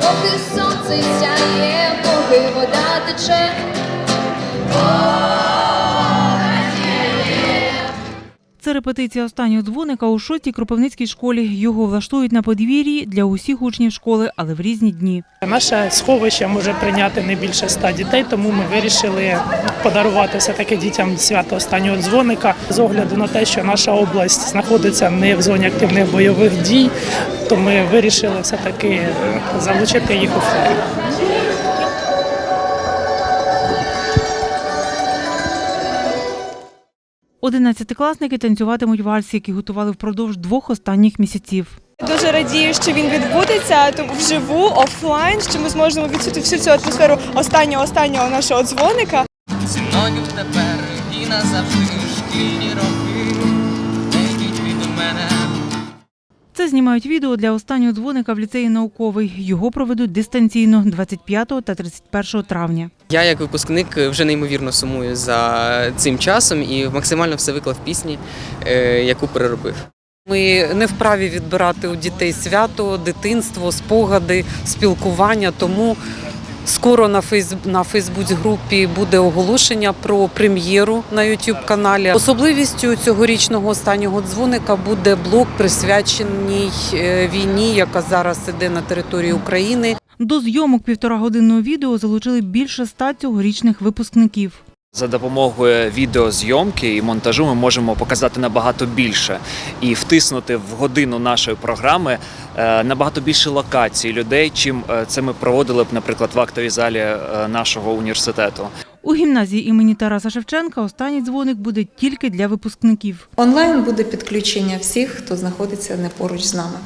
поки сонце сяє, поки вода тече. Це репетиція останнього дзвоника у шостій Кропивницькій школі. Його влаштують на подвір'ї для усіх учнів школи, але в різні дні. Наше сховище може прийняти не більше ста дітей, тому ми вирішили подарувати все таки дітям свято останнього дзвоника з огляду на те, що наша область знаходиться не в зоні активних бойових дій. То ми вирішили все таки залучити їх у флаг. Одинадцятикласники танцюватимуть вальс, який готували впродовж двох останніх місяців. Дуже радію, що він відбудеться тому вживу, офлайн, що ми зможемо відчути всю цю атмосферу останнього останнього нашого дзвоника. Зі мною тепер і назавжди шкільні роки. Не йдіть від мене. Це знімають відео для останнього дзвоника в ліцеї науковий. Його проведуть дистанційно 25 та 31 травня. Я як випускник вже неймовірно сумую за цим часом і максимально все виклав пісні, е, яку переробив. Ми не вправі відбирати у дітей свято, дитинство, спогади, спілкування. Тому скоро на фейс на Фейсбуці групі буде оголошення про прем'єру на youtube каналі. Особливістю цьогорічного останнього дзвоника буде блок присвячений е, війні, яка зараз іде на території України. До зйомок півторагодинного відео залучили більше ста цьогорічних випускників. За допомогою відеозйомки і монтажу ми можемо показати набагато більше і втиснути в годину нашої програми е, набагато більше локацій людей, чим е, це ми проводили б, наприклад, в актовій залі е, нашого університету. У гімназії імені Тараса Шевченка останній дзвоник буде тільки для випускників. Онлайн буде підключення всіх, хто знаходиться не поруч з нами.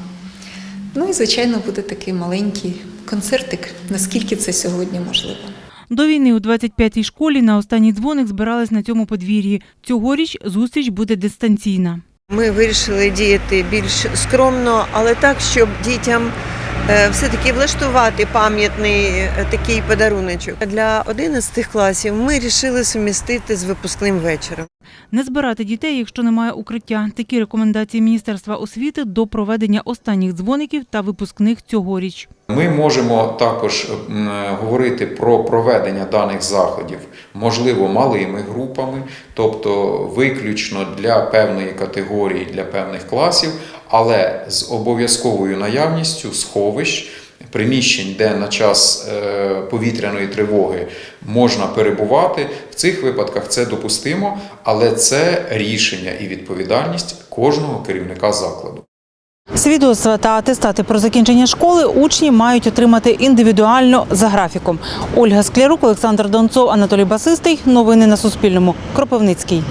Ну і, звичайно, буде такий маленький концертик, наскільки це сьогодні можливо. До війни у 25-й школі на останній дзвоник збирались на цьому подвір'ї. Цьогоріч зустріч буде дистанційна. Ми вирішили діяти більш скромно, але так, щоб дітям все-таки влаштувати пам'ятний е, такий подаруночок. Для 11 класів ми вирішили сумістити з випускним вечором. Не збирати дітей, якщо немає укриття. Такі рекомендації Міністерства освіти до проведення останніх дзвоників та випускних цьогоріч. Ми можемо також говорити про проведення даних заходів, можливо, малими групами, тобто виключно для певної категорії, для певних класів, але з обов'язковою наявністю сховищ. Приміщень, де на час е, повітряної тривоги можна перебувати, в цих випадках це допустимо, але це рішення і відповідальність кожного керівника закладу. Свідоцтва та атестати про закінчення школи учні мають отримати індивідуально за графіком. Ольга Склярук, Олександр Донцов, Анатолій Басистий. Новини на Суспільному. Кропивницький.